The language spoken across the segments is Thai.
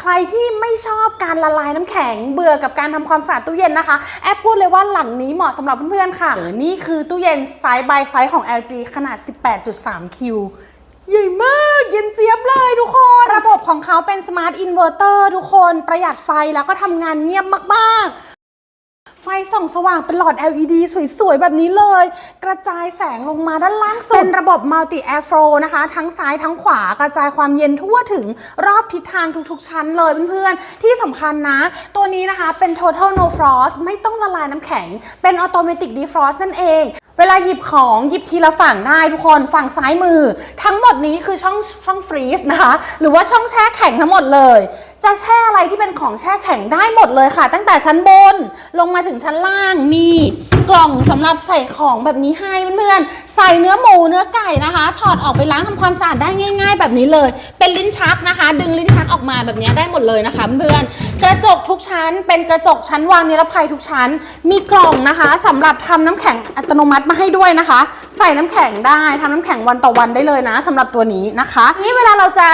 ใครที่ไม่ชอบการละลายน้ำแข็งเบื่อกับการทำความสะอาดตู้เย็นนะคะ แอปพูดเลยว่าหลังนี้เหมาะสำหรับเพื่อนๆค่ะ นี่คือตู้เย็นไซส์ by ไซส์ของ LG ขนาด 18.3 คิวใหญ่มากเย็นเจี๊ยบเลยทุกคน ระบบของเขาเป็นสมาร์ทอินเวอร์เตอร์ทุกคนประหยัดไฟแล้วก็ทำงานเงียบมากๆ ไฟส่องสว่างเป็นหลอด LED สวยๆ แบบนี้เลย กระจายแสงลงมาด้านล่างสุด เป็นระบบ Multi Air Flow นะคะ ทั้งซ้ายทั้งขวากระจายความเย็นทั่วถึงรอบทิศทางทุกๆ ชั้นเลยเพื่อนๆ ที่สำคัญนะ ตัวนี้นะคะเป็น Total No Frost ไม่ต้องละลายน้ำแข็ง เป็น Automatic Defrost นั่นเอง เวลาหยิบของหยิบทีละฝั่งได้ทุกคนฝั่งซ้ายมือ ทั้งหมดนี้คือช่องช่องฟรีซนะคะ หรือว่าช่องแช่แข็งทั้งหมดเลย จะแช่อะไรที่เป็นของแช่แข็งได้หมดเลยค่ะ ตั้งแต่ชั้นบนลงมาถึงชั้นล่างมีกล่องสำหรับใส่ของแบบนี้ให้เพื่อนๆใส่เนื้อหมูเนื้อไก่นะคะ ถอดออกไปล้างทำความสะอาดได้ง่าย ๆ แบบนี้เลย เป็นลิ้นชักนะคะ ดึงลิ้นชักออกมาแบบนี้ได้หมดเลยนะคะเพื่อนๆกระจกทุกชั้น เป็นกระจกชั้นวางนิรภัยทุกชั้น มีกล่องนะคะสำหรับทำน้ำแข็งอัตโนมัติมาให้ด้วยนะคะ ใส่น้ำแข็งได้ทำน้ำแข็งวันต่อวันได้เลยนะสำหรับตัวนี้นะคะ นี่เวลาเราจะ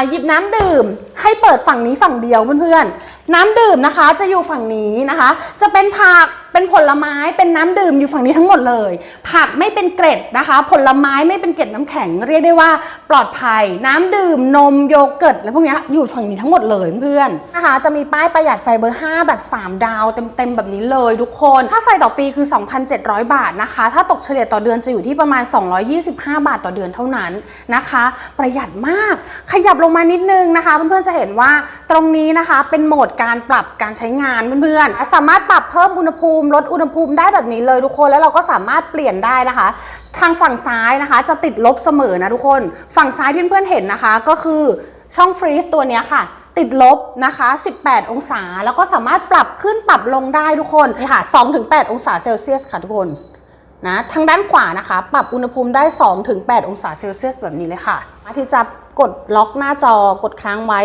าหยิบน้ำดื่ม ให้เปิดฝั่งนี้ฝั่งเดียวเพื่อนๆน้ำดื่มนะคะจะอยู่ฝั่งนี้นะคะ จะเป็นผัก เป็นผลไม้เป็นน้ำดื่มอยู่ฝั่งนี้ทั้งหมดเลย ผักไม่เป็นเกร็ดนะคะ ผลไม้ไม่เป็นเกล็ดน้ำแข็ง เรียกได้ว่าปลอดภัย น้ำดื่มนมโยเกิร์ตอะไรพวกนี้อยู่ฝั่งนี้ทั้งหมดเลยเพื่อนนะคะจะมีป้ายประหยัดไฟเบอร์ 5 แบบ 3 ดาวเต็มๆแบบนี้เลยทุกคนค่าไฟต่อปีคือ 2,700 บาทนะคะ ถ้าตกเฉลี่ยต่อเดือนจะอยู่ที่ประมาณ 225 บาทต่อเดือนเท่านั้นนะคะ ประหยัดมากขยับลงมานิดนึงนะคะ เพื่อนๆจะเห็นว่าตรงนี้นะคะเป็นโหมดการปรับการใช้งานเพื่อนๆสามารถปรับเพิ่มอุณหภูมิลดอุณหภูมิได้แบบนี้เลยทุกคนแล้วเราก็สามารถเปลี่ยนได้นะคะ ทางฝั่งซ้ายนะคะ จะติดลบเสมอนะทุกคน ฝั่งซ้ายที่เพื่อนๆเห็นนะคะ ก็คือช่องฟรีซตัวนี้ค่ะ ติดลบนะคะ 18 องศา แล้วก็สามารถปรับขึ้นปรับลงได้ทุกคนนี่ค่ะ 2-8 องศาเซลเซียสค่ะทุกคนนะทางด้านขวานะคะ ปรับอุณหภูมิได้ 2-8 องศาเซลเซียสแบบนี้เลยค่ะมาที่จะกดล็อกหน้าจอกดค้างไว้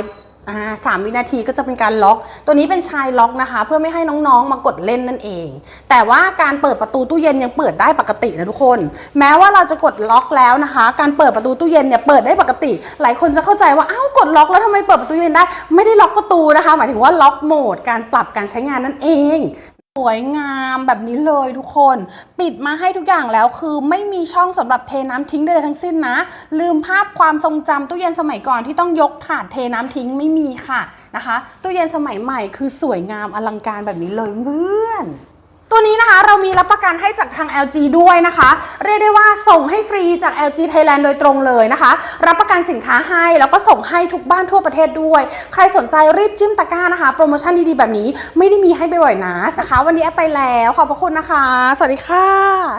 สามวินาทีก็จะเป็นการล็อก ตัวนี้เป็นชายล็อกนะคะ เพื่อไม่ให้น้องๆมากดเล่นนั่นเอง แต่ว่าการเปิดประตูตู้เย็นยังเปิดได้ปกตินะทุกคน แม้ว่าเราจะกดล็อกแล้วนะคะ การเปิดประตูตู้เย็นเนี่ยเปิดได้ปกติ หลายคนจะเข้าใจว่าอ้าวกดล็อกแล้วทำไมเปิดประตูเย็นได้ ไม่ได้ล็อกประตูนะคะ หมายถึงว่าล็อกโหมดการปรับการใช้งานนั่นเอง วยงามแบบนี้เลยทุกคน ปิดมาให้ทุกอย่างแล้วคือไม่มีช่องสำหรับเทน้ำทิ้งใดๆทั้งสิ้นนะ ลืมภาพความทรงจำตู้เย็นสมัยก่อนที่ต้องยกถาดเทน้ำทิ้งไม่มีค่ะนะคะตู้เย็นสมัยใหม่คือสวยงามอลังการแบบนี้เลยเพื่อน ตัวนี้นะคะเรามีรับประกันให้จากทาง LG ด้วยนะคะ เรียกได้ว่าส่งให้ฟรีจาก LG Thailand โดยตรงเลยนะคะ รับประกันสินค้าให้แล้วก็ส่งให้ทุกบ้านทั่วประเทศด้วย ใครสนใจรีบจิ้มตะกร้านะคะ โปรโมชั่นดีๆ แบบนี้ไม่ได้มีให้บ่อยๆนะนะคะ วันนี้แอปไปแล้ว ขอบพระคุณนะคะ สวัสดีค่ะ